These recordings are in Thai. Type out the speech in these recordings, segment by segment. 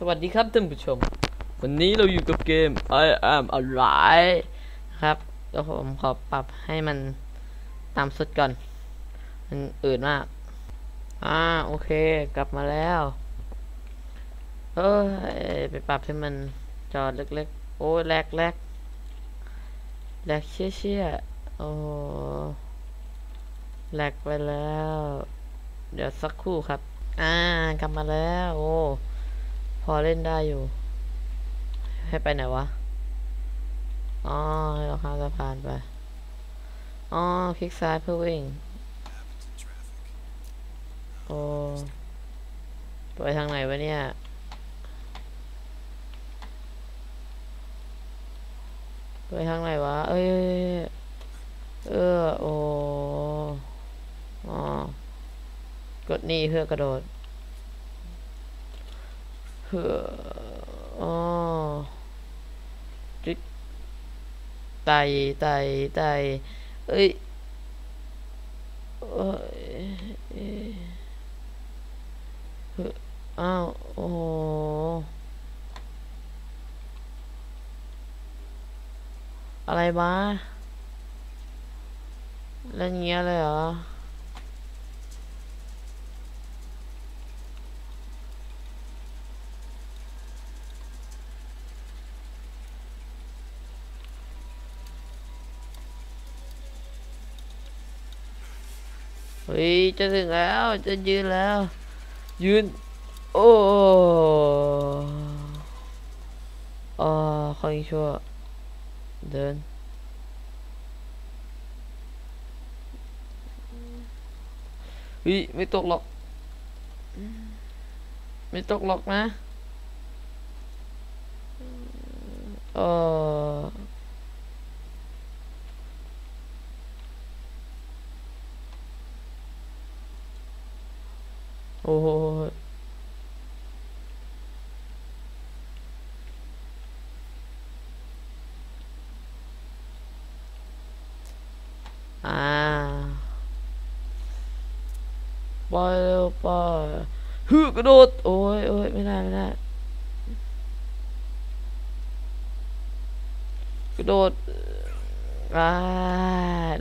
สวัสดีครับท่านผู้ชม วันนี้เราอยู่กับเกม I am alive ครับเดี๋ยวผมขอปรับให้มันตามสุดก่อน มันอืดมาก อ่าโอเคกลับมาแล้ว เออไปปรับให้มันจอเล็กๆ โอ้แลกแลกแลกเชี่ยเชี่ยโอ้แลกไปแล้ว เดี๋ยวสักครู่ครับ อ่ากลับมาแล้ว โอ้ พอเล่นได้อยู่ ให้ไปไหนวะ อ๋อ ให้เราข้ามสะพานไป อ๋อ คลิกซ้ายเพื่อวิ่ง โอ้ไปทางไหนวะเนี่ย ไปทางไหนวะ เอ้ย เออ โอ้ อ๋อ กดนี่เพื่อกระโดด เฮ้ออ๋อจุดไตไตไตเอ้ยเอ้ยเฮ้ออ้าวโอ้อะไรมาเล่นเงี้ยเลยเหรอ เฮ้ยจะถึงแล้วจะยืนแล้วยืนโอ้อ๋ อคอยชั่วเดินเฮ้ยไม่ตกหอกไม่อกนะเออโอ้โหอ่าไปเร็วไปฮึกระโดด โอ้ยโอ้ยไม่ได้ ไม่ได้ กระโดดอ่า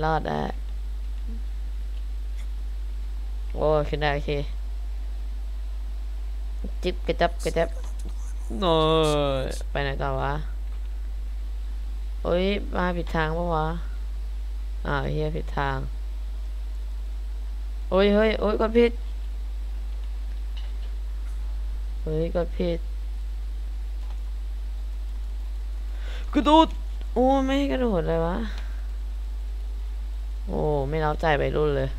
รอดได้โอ้ยขึ้นได้โอเค จิ๊บกระจับกระจับโอ้ยไปไหนต่อวะโอ้ยมาผิดทางปะวะอ่าวเฮียผิดทาง โอ้ยเฮ้ยโอ้ยกดผิดเฮ้ยกดผิดกระโดดโอ้ไม่ให้กระโดดเลยวะ โอ้ไม่เล้าใจไปรุ่นเลย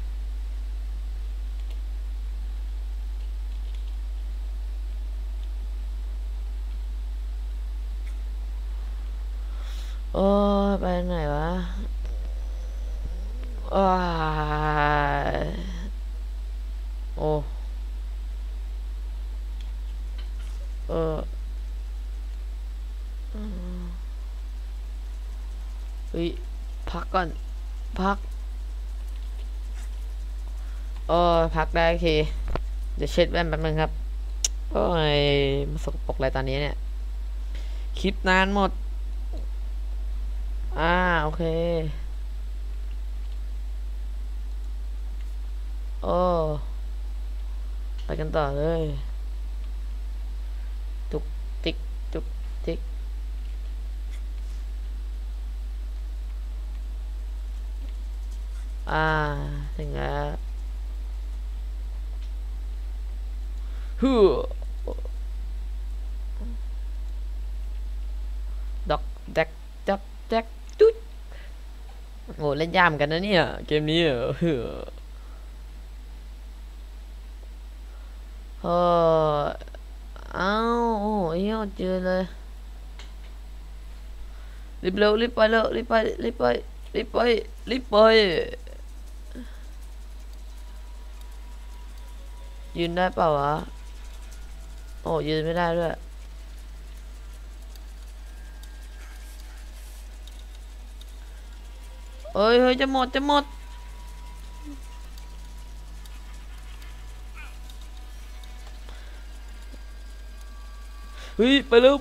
โอ้ไปไหนวะอ้าโอ้เออเฮ้ยพักก่อน พักโอ้พักได้โอเคเดี๋ยวเช็ดแว่นแป๊บนึงครับ โอ้ยมาสกปรกอะไรตอนนี้เนี่ย คลิปนานหมด โอเค โอ้ ไปกันต่อเลย ตุกติกตุกติกอ่า ถึงแล้วฮู้ดอกแดกดักแดกจุด โอ้เล่นยามกันนะเนี่ย เกมนี้เอเฮ้อเอ้าโอ้ยเจอเลย รีบเร็วรีบไปเร็วรีบไปรีบไปรีบไปรีบไปยืนได้เปล่าวะ โอ้ยืนไม่ได้ด้วย เอ้ยเฮ้ยจะหมดจะหมดเฮ้ยไปเร็ว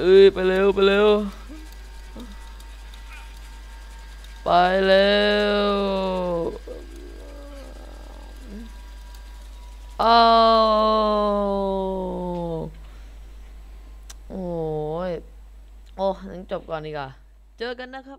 เอ้ยไปเร็วไปเร็วไปเร็วอ้วโอ้ยโอ้งั้นจบก่อนดีกว่าเจอกันนะครับ